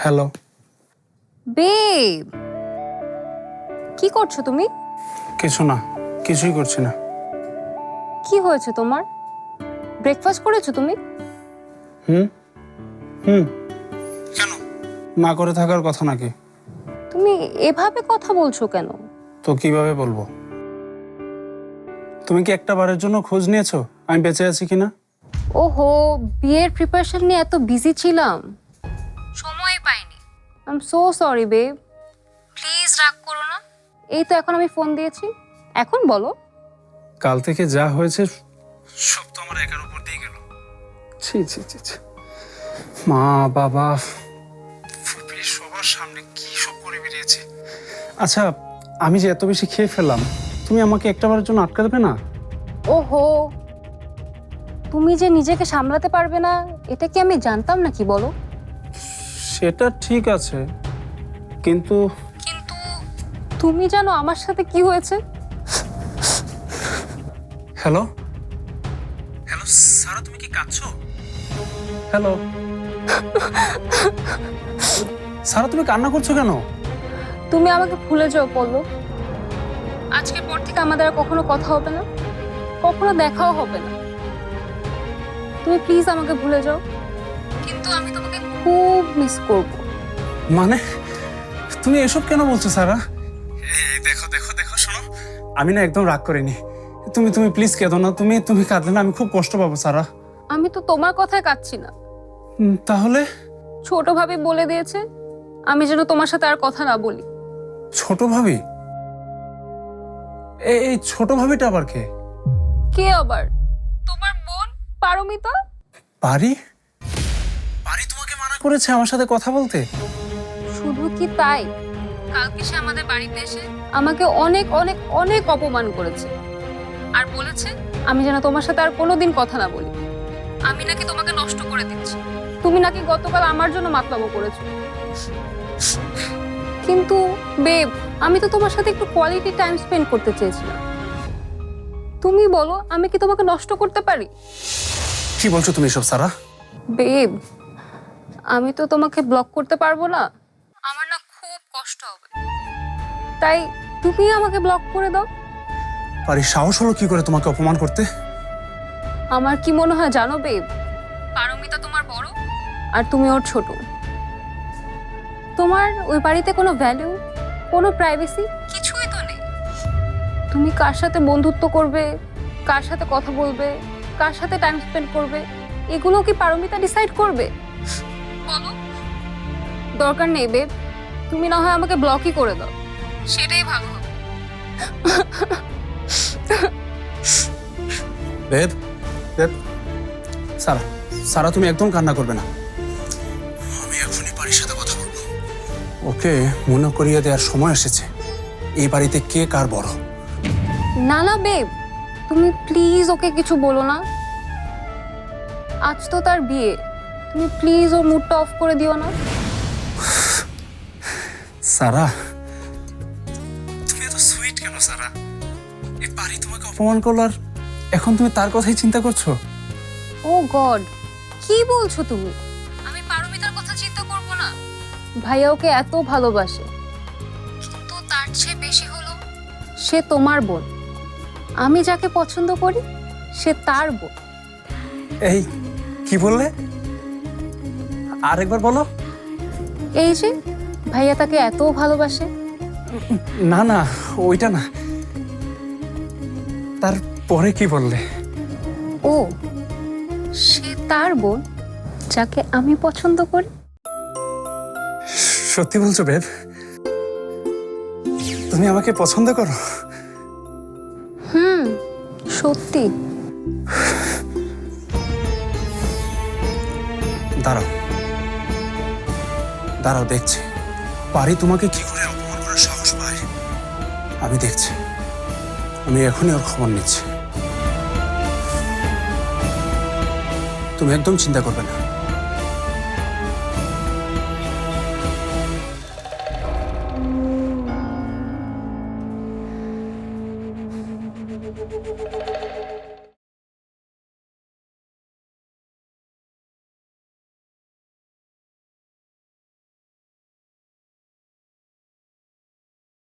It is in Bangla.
হ্যালো। বেব কি করছ তুমি? কিছু না কিছুই করছি না। কি হয়েছে তোমার? ব্রেকফাস্ট করেছ তুমি? হুম? হুম। কেন? না করে থাকার কথা নাকি? তুমি এভাবে কথা বলছো কেন? তো কীভাবে বলব? তুমি কি একটা বারের জন্য খোঁজ নিয়েছো? আমি বেঁচে আছি কিনা? ওহো বিয়ের প্রিপারেশন নিয়ে এত বিজি ছিলাম। I am so sorry babe please রাগ করো না। এই তো এখন আমি ফোন দিয়েছি। এখন বলো। কাল থেকে যা হয়েছে সব তো আমার একার উপর দিয়ে গেল। ছি ছি ছি ছি। মা বাবা ফুপি সবার সামনে কি সব করে বেরিয়েছে। আচ্ছা আমি যে এত বেশি খেয়ে ফেললাম তুমি আমাকে একটা একটাবারের জন্য আটকা দেবে না? ওহো তুমি যে নিজেকে সামলাতে পারবে না এটা কি আমি জানতাম নাকি বলো? সেটা ঠিক আছে কিন্তু কিন্তু তুমি জানো আমার সাথে কি হয়েছে? হ্যালো? হ্যালো সারা তুমি কি কাঁদছো? হ্যালো? সারা তুমি কান্না করছ কেন? তুমি আমাকে ভুলে যাও বলল আজকের পর থেকে আমাদের আর কখনো কথা হবে না কখনো দেখাও হবে না। তুমি প্লিজ আমাকে ভুলে যাও। কিন্তু আমি তোমাকে খুব মিস করব। মানে? তুমি এসব কেন বলছো সারা এই দেখো দেখো দেখো শোনো। আমি না একদম রাগ করিনি। তুমি তুমি প্লিজ কেঁদো না। তুমি তুমি কাঁদলে না আমি খুব কষ্ট পাবো সারা আমি তো তোমার কথায় কাচ্ছি না। তাহলে? ছোট ভাবে বলে দিয়েছে আমি যেন তোমার সাথে আর কথা না বলি। ছোট ভাবি? এই এই ছোট ভাবিটা আবার কে? কে আবার? তোমার বোন পারমিতা? পারি? মানা করেছে আমার সাথে কথা বলতে? শুধু কি তাই? কালকে সে আমাদের বাড়িতে এসে আমাকে অনেক অনেক অনেক অপমান করেছে। আর বলেছে আমি যেন তোমার সাথে আর কোনোদিন কথা না বলি। আমি নাকি তোমাকে নষ্ট করে দিচ্ছি। তুমি নাকি গতকাল আমার জন্য মাতলামো করেছ। কিন্তু বেব আমি তো তোমার সাথে একটু কোয়ালিটি টাইম স্পেন্ড করতে চেয়েছিলাম। তুমি বলো আমি কি তোমাকে নষ্ট করতে পারি? কি বলছো তুমি সব সারা? বেব আমি তো তোমাকে ব্লক করতে পারব না। আমার না খুব কষ্ট হবে। তাই তুমি আমাকে ব্লক করে দাও। পারি সাহস হলো কি করে তোমাকে অপমান করতে? আমার কি মনে হয় জানো বেব পারমিতা তোমার বড় আর তুমি ওর ছোট। তোমার ওই বাড়িতে কোনো ভ্যালু কোনো প্রাইভেসি কিছুই তো নেই। তুমি কার সাথে বন্ধুত্ব করবে কার সাথে কথা বলবে কার সাথে টাইম স্পেন্ড করবে এগুলো কি পারমিতা ডিসাইড করবে? বলো। দরকার নেই বেব। তুমি না হয় আমাকে ব্লকই করে দাও। সেটাই ভালো হবে। বেদ বেদ সারা সারা তুমি একদম কান্না করবে না। আমি এখনই বাড়ির সাথে কথা বলব। ওকে মনে করিয়ে দেওয়ার সময় এসেছে। এই বাড়িতে কে কার বড়? না না বেব। তুমি প্লিজ ওকে কিছু বলো না। আজ তো তার বিয়ে। তুমি প্লিজ ওর মুডটা অফ করে দিও না। সারা তুমি এত সুইট কেন সারা? এই বাড়ি তোমাকে অপমান করল আর এখন তুমি তার কথাই চিন্তা করছ? ও গড কি বলছো তুমি? আমি পারমিতার কথা চিন্তা করব না। ভাইয়া ওকে এত ভালোবাসে। কিন্তু তার চেয়ে বেশি হলো সে তোমার বোন। আমি যাকে পছন্দ করি সে তার বোন। এই কি বললে? আরেকবার বলো। এই যে ভাইয়া তাকে এত ভালোবাসে। না না ওইটা না। তারপরে কি বললে? ও সে তার বোন যাকে আমি পছন্দ করি। সত্যি বলছো বেব? তুমি আমাকে পছন্দ করো? হুম সত্যি। দাঁড়াও। দাঁড়াও, দেখছে। পারি তোমাকে কি করে অপমান করার সাহস পায় আমি দেখছি। আমি এখনই ওর খবর নিচ্ছি। তুমি একদম চিন্তা করবে না।